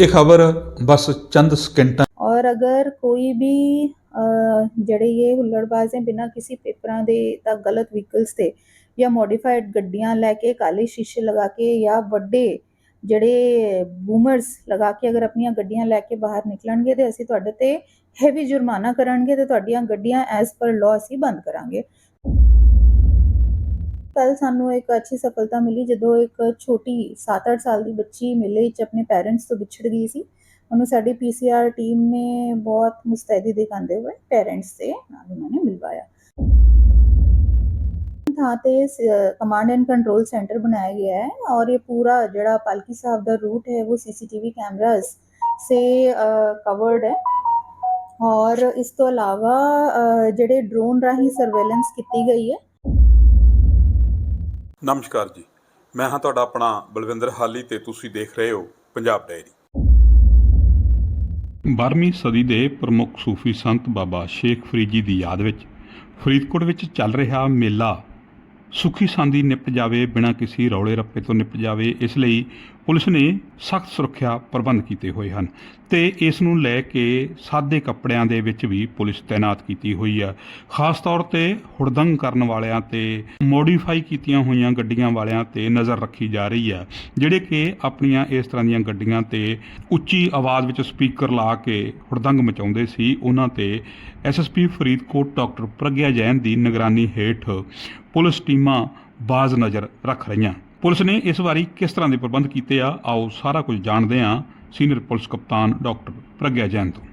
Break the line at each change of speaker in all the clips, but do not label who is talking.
ਇਹ ਖਬਰ ਬਸ ਚੰਦ ਸਕਿੰਟਾਂ
और अगर कोई भी अ, ਜਿਹੜੇ ਇਹ ਹੁੱਲੜਬਾਜ਼ ਹੈ ਬਿਨਾਂ ਕਿਸੇ ਪੇਪਰਾਂ ਦੇ ਤਾਂ ਗਲਤ ਵਹੀਕਲਸ ਤੇ ਜਾਂ ਮੋਡੀਫਾਈਡ ਗੱਡੀਆਂ ਲੈ ਕੇ ਕਾਲੇ ਸ਼ੀਸ਼ੇ ਲਗਾ ਕੇ ਜਾਂ ਵੱਡੇ ਜਿਹੜੇ ਬੂਮਰਸ ਲਗਾ ਕੇ ਅਗਰ ਆਪਣੀਆਂ ਗੱਡੀਆਂ ਲੈ ਕੇ ਬਾਹਰ ਨਿਕਲਣਗੇ ਤੇ ਅਸੀਂ ਤੁਹਾਡੇ ਤੇ ਹੈਵੀ ਜੁਰਮਾਨਾ ਕਰਾਂਗੇ ਤੇ ਤੁਹਾਡੀਆਂ ਗੱਡੀਆਂ ਐਸ ਪਰ ਲਾਅ ਅਸੀਂ ਬੰਦ ਕਰਾਂਗੇ ਕੱਲ ਸਾਨੂੰ ਇੱਕ ਅੱਛੀ ਸਫਲਤਾ ਮਿਲੀ ਜਦੋਂ ਇੱਕ ਛੋਟੀ 7-8 ਸਾਲ ਦੀ ਬੱਚੀ ਮਿਲੇ ਚ ਆਪਣੇ ਪੇਰੈਂਟਸ ਤੋਂ ਵਿਛੜ ਗਈ ਸੀ ਉਹਨੂੰ ਸਾਡੀ ਪੀਸੀਆਰ ਟੀਮ ਨੇ ਬਹੁਤ ਮੁਸਤੈਦੀ ਦਿਖਾਉਂਦੇ ਹੋਏ ਪੇਰੈਂਟਸ ਦੇ ਨਾਲ ਉਹਨਾਂ ਨੇ ਮਿਲਵਾਇਆ था तो कमांड एंड कंट्रोल सेंटर बनाया गया है और ये पूरा जड़ा पालकी साहब का रूट है वो सीसीटीवी कैमराज से कवर्ड है और इस तो अलावा जड़े ड्रोन राही सर्वेलेंस की गई है
ਨਮਸਕਾਰ ਜੀ। ਮੈਂ ਹਾਂ ਤੁਹਾਡਾ ਆਪਣਾ ਬਲਵਿੰਦਰ ਹਾਲੀ ਤੇ ਤੁਸੀਂ ਦੇਖ ਰਹੇ ਹੋ ਪੰਜਾਬ ਡਾਇਰੀ।
12ਵੀਂ ਸਦੀ ਦੇ ਪ੍ਰਮੁੱਖ ਸੂਫੀ ਸੰਤ ਬਾਬਾ ਸ਼ੇਖ ਫਰੀਦ ਦੀ ਯਾਦ ਵਿੱਚ ਫਰੀਦਕੋਟ ਵਿੱਚ ਚੱਲ ਰਿਹਾ ਮੇਲਾ ਸੁਖੀ ਸਾਂਦੀ ਨਿਪ ਜਾਵੇ ਬਿਨਾਂ ਕਿਸੇ ਰੌਲੇ ਰੱਪੇ ਤੋਂ ਨਿਪ ਜਾਵੇ, ਇਸ ਲਈ ਪੁਲਿਸ ਨੇ ਸਖਤ ਸੁਰੱਖਿਆ ਪ੍ਰਬੰਧ ਕੀਤੇ ਹੋਏ ਹਨ ਤੇ ਇਸ ਨੂੰ ਲੈ ਕੇ ਸਾਦੇ ਕੱਪੜਿਆਂ ਦੇ ਵਿੱਚ ਵੀ ਪੁਲਿਸ ਤਾਇਨਾਤ ਕੀਤੀ ਹੋਈ ਆ। ਖਾਸ ਤੌਰ ਤੇ ਹੁੜਦੰਗ ਕਰਨ ਵਾਲਿਆਂ ਤੇ ਮੋਡੀਫਾਈ ਕੀਤੀਆਂ ਹੋਈਆਂ ਗੱਡੀਆਂ ਵਾਲਿਆਂ ਤੇ ਨਜ਼ਰ ਰੱਖੀ ਜਾ ਰਹੀ ਆ, ਜਿਹੜੇ ਕਿ ਆਪਣੀਆਂ ਇਸ ਤਰ੍ਹਾਂ ਦੀਆਂ ਗੱਡੀਆਂ ਤੇ ਉੱਚੀ ਆਵਾਜ਼ ਵਿੱਚ ਸਪੀਕਰ ਲਾ ਕੇ ਹੁੜਦੰਗ ਮਚਾਉਂਦੇ ਸੀ। ਉਹਨਾਂ ਤੇ S S P Faridkot doctor Pragya Jain ਦੀ ਨਿਗਰਾਨੀ ਹੇਠ ਪੁਲਿਸ ਟੀਮਾਂ ਬਾਜ਼ ਨਜ਼ਰ ਰੱਖ ਰਹੀਆਂ। ਪੁਲਿਸ ਨੇ ਇਸ ਵਾਰੀ ਕਿਸ ਤਰ੍ਹਾਂ ਦੇ ਪ੍ਰਬੰਧ ਕੀਤੇ ਆ? ਆਓ ਸਾਰਾ ਕੁਝ ਜਾਣਦੇ ਹਾਂ ਸੀਨੀਅਰ ਪੁਲਿਸ ਕਪਤਾਨ ਡਾਕਟਰ ਪ੍ਰਗਿਆ ਜੈਨ ਤੋਂ।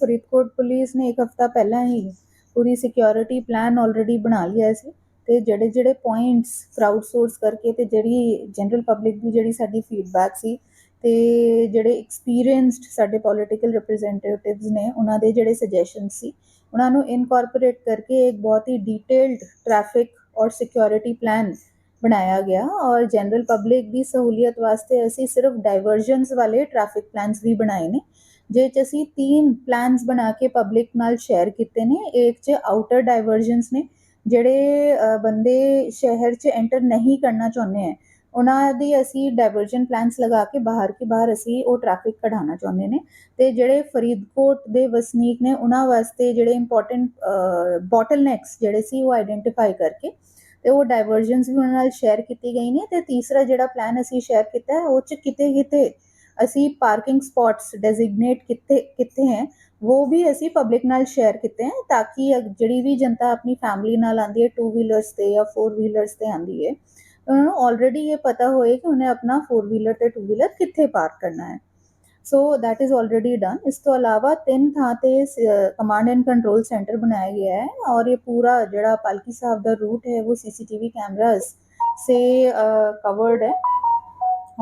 ਫਰੀਦਕੋਟ ਪੁਲਿਸ ਨੇ ਇੱਕ ਹਫਤਾ ਪਹਿਲਾਂ ਹੀ ਪੂਰੀ ਸਿਕਿਉਰਿਟੀ ਪਲਾਨ ਆਲਰੇਡੀ ਬਣਾ ਲਿਆ ਸੀ ਤੇ ਜਿਹੜੇ ਜਿਹੜੇ ਪੁਆਇੰਟਸ ਕਰਾਊਡ ਸੋਰਸ ਕਰਕੇ ਤੇ ਜਿਹੜੀ ਜਨਰਲ ਪਬਲਿਕ ਦੀ ਜਿਹੜੀ ਸਾਡੀ ਫੀਡਬੈਕ ਸੀ ਤੇ ਜਿਹੜੇ ਐਕਸਪੀਰੀਅੰਸਡ ਸਾਡੇ ਪੋਲਿਟੀਕਲ ਰਿਪਰੈਜ਼ੈਂਟੇਟਿਵਸ ਨੇ ਉਹਨਾਂ ਦੇ ਜਿਹੜੇ ਸੁਜੈਸ਼ਨ ਸੀ, ਉਹਨਾਂ ਨੂੰ ਇਨਕੋਰਪੋਰੇਟ ਕਰਕੇ ਇੱਕ ਬਹੁਤ ਹੀ ਡੀਟੇਲਡ ਟ੍ਰੈਫਿਕ ਔਰ ਸਿਕਿਉਰਿਟੀ ਪਲਾਨ ਬਣਾਇਆ ਗਿਆ ਔਰ ਜਨਰਲ ਪਬਲਿਕ ਦੀ ਸਹੂਲੀਅਤ ਵਾਸਤੇ ਅਸੀਂ ਸਿਰਫ ਡਾਈਵਰਜਨਸ ਵਾਲੇ ਟ੍ਰੈਫਿਕ ਪਲਾਨਸ ਵੀ ਬਣਾਏ ਨੇ ਜਿਹਦੇ ਚ ਅਸੀਂ ਤਿੰਨ ਪਲਾਨਸ ਬਣਾ ਕੇ ਪਬਲਿਕ ਨਾਲ ਸ਼ੇਅਰ ਕੀਤੇ ਨੇ, ਇੱਕ ਚ ਆਊਟਰ ਡਾਈਵਰਜਨਸ ਨੇ, ਜਿਹੜੇ ਬੰਦੇ ਸ਼ਹਿਰ ਚ ਐਂਟਰ ਨਹੀਂ ਕਰਨਾ ਚਾਹੁੰਦੇ ਹੈ ਉਹਨਾਂ ਦੀ ਅਸੀਂ ਡਾਇਵਰਜਨ ਪਲਾਨਸ ਲਗਾ ਕੇ ਬਾਹਰ ਕੀ ਬਾਹਰ ਅਸੀਂ ਉਹ ਟ੍ਰੈਫਿਕ ਕਢਾਉਣਾ ਚਾਹੁੰਦੇ ਨੇ ਤੇ ਜਿਹੜੇ ਫਰੀਦਕੋਟ ਦੇ ਵਸਨੀਕ ਨੇ ਉਹਨਾਂ ਵਾਸਤੇ ਜਿਹੜੇ ਇੰਪੋਰਟੈਂਟ ਬੋਟਲਨੈਕਸ ਜਿਹੜੇ ਸੀ ਉਹ ਆਈਡੈਂਟੀਫਾਈ ਕਰਕੇ ਤੇ ਉਹ ਡਾਇਵਰਜਨਸ ਵੀ ਉਹਨਾਂ ਨਾਲ ਸ਼ੇਅਰ ਕੀਤੀ ਗਈ ਨੇ ਤੇ ਤੀਸਰਾ ਜਿਹੜਾ ਪਲਾਨ ਅਸੀਂ ਸ਼ੇਅਰ ਕੀਤਾ ਹੈ, ਉਹ ਚ ਕਿਤੇ ਕਿਤੇ ਅਸੀਂ ਪਾਰਕਿੰਗ ਸਪੌਟਸ ਡੈਜ਼ਿਗਨੇਟ ਕਿੱਥੇ ਕਿੱਥੇ ਹੈ, ਉਹ ਵੀ ਅਸੀਂ ਪਬਲਿਕ ਨਾਲ ਸ਼ੇਅਰ ਕੀਤੇ ਹੈ ਤਾਂ ਕਿ ਅਗ- ਜਿਹੜੀ ਵੀ ਜਨਤਾ ਆਪਣੀ ਫੈਮਿਲੀ ਨਾਲ ਆਂਦੀ ਹੈ ਟੂ ਵੀਲਰਸ ਤੇ ਜਾਂ ਫੋਰ ਵੀਲਰਸ ਤੇ ਆਂਦੀ ਹੈ ਉਹਨਾਂ ਨੂੰ ਆਲਰੇਡੀ ਇਹ ਪਤਾ ਹੋਏ ਕਿ ਉਹਨੇ ਆਪਣਾ ਫੋਰ ਵੀਲਰ ਤੇ ਟੂ ਵੀਲਰ ਕਿੱਥੇ ਪਾਰਕ ਕਰਨਾ ਹੈ so that is already done ਇਸ ਤੋਂ ਇਲਾਵਾ ਤਿੰਨ ਥਾਂ ਤੇ ਕਮਾਂਡ ਐਂਡ ਕੰਟਰੋਲ ਸੈਂਟਰ ਬਣਾਇਆ ਗਿਆ ਹੈ ਔਰ ਇਹ ਪੂਰਾ ਜਿਹੜਾ ਪਾਲਕੀ ਸਾਹਿਬ ਦਾ रूट है वो सीसीटीवी कैमरास से ਕਵਰਡ ਹੈ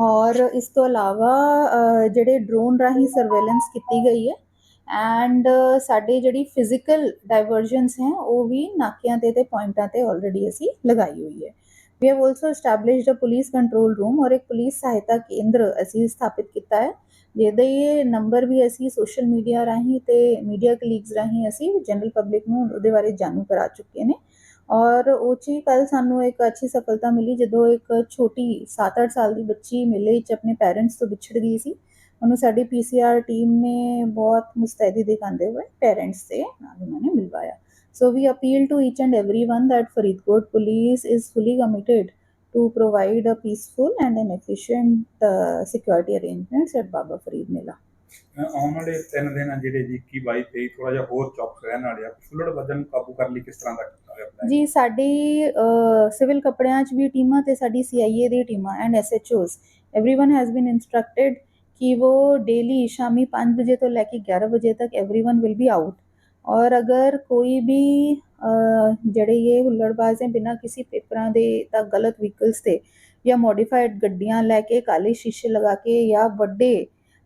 ਔਰ ਇਸ ਤੋਂ ਇਲਾਵਾ ਅ, ਜਿਹੜੇ ਡਰੋਨ ਰਾਹੀਂ ਸਰਵੇਲੈਂਸ ਕੀਤੀ ਗਈ ਹੈ ਐਂਡ ਸਾਡੇ ਜਿਹੜੀ ਫਿਜ਼ੀਕਲ ਡਾਈਵਰਜਨਸ ਹੈ ਉਹ ਵੀ ਨਾਕਿਆਂ ਤੇ ਤੇ ਪੁਆਇੰਟਾਂ ਤੇ ਆਲਰੇਡੀ ਅਸੀਂ ਲਗਾਈ ਹੋਈ ਹੈ We have also established a police control room ਔਰ ਇੱਕ ਪੁਲਿਸ ਸਹਾਇਤਾ ਕੇਂਦਰ ਅਸੀਂ ਸਥਾਪਿਤ ਕੀਤਾ ਹੈ ਜਿਹਦਾ ਇਹ ਨੰਬਰ ਵੀ ਅਸੀਂ ਸੋਸ਼ਲ ਮੀਡੀਆ ਰਾਹੀਂ ਤੇ ਮੀਡੀਆ ਕਲੀਗਸ ਰਾਹੀਂ ਅਸੀਂ ਜਨਰਲ ਪਬਲਿਕ ਨੂੰ ਉਹਦੇ ਬਾਰੇ ਜਾਣੂ ਕਰਾ ਚੁੱਕੇ ਨੇ ਔਰ ਉਹ 'ਚ ਕੱਲ ਸਾਨੂੰ ਇੱਕ ਅੱਛੀ ਸਫਲਤਾ ਮਿਲੀ ਜਦੋਂ ਇੱਕ ਛੋਟੀ 7-8 ਸਾਲ ਦੀ ਬੱਚੀ ਮੇਲੇ ਵਿੱਚ ਆਪਣੇ ਪੈਰੈਂਟਸ ਤੋਂ ਵਿਛੜ ਗਈ ਸੀ ਉਹਨੂੰ ਸਾਡੀ ਪੀਸੀਆਰ ਟੀਮ ਨੇ ਬਹੁਤ ਮੁਸਤੈਦੀ ਦਿਖਾਉਂਦੇ ਹੋਏ ਪੇਰੈਂਟਸ ਦੇ ਨਾਲ ਉਹਨਾਂ ਨੇ ਮਿਲਵਾਇਆ So we appeal to each and everyone that Faridkot police is fully committed to provide a peaceful and an efficient uh, security arrangements at Baba Farid Mela.
ਆਉਣ ਵਾਲੇ ਤਿੰਨ ਦਿਨ ਆ ਜਿਹੜੇ ਜੀ 21 22 23 ਥੋੜਾ ਜਿਹਾ ਹੋਰ ਚੌਕਸ ਰਹਿਣ ਵਾਲੇ ਆ ਫੁੱਲੜ ਵਜਨ ਨੂੰ ਕਾਬੂ ਕਰਨ ਲਈ ਕਿਸ ਤਰ੍ਹਾਂ ਦਾ ਕੀਤਾ ਹੋਇਆ plan?
ਜੀ ਸਾਡੀ ਸਿਵਲ ਕੱਪੜਿਆਂ 'ਚ ਵੀ ਟੀਮਾਂ ਤੇ ਸਾਡੀ ਸੀਆਈਏ ਦੀ ਟੀਮਾਂ and SHOs everyone has been instructed कि वो डेली शामी 5 बजे ਤੋਂ ਲੈ ਕੇ 11 ਵਜੇ ਤੱਕ एवरीवन विल बी आउट और अगर कोई भी जड़े ये हुल्लड़बाज हैं बिना किसी पेपर के गलत व्हीकल्स से या मॉडिफाइड गड्डिया लैके काले शीशे लगा के या बड़े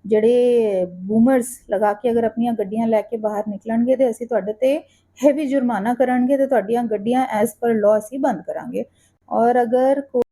जड़े बूमरस लगा के अगर अपन गड्डिया लैके बाहर निकलन तो असं थोड़े तो हैवी जुर्माना करा तो गड्डिया एज पर लॉ असी बंद करा और अगर को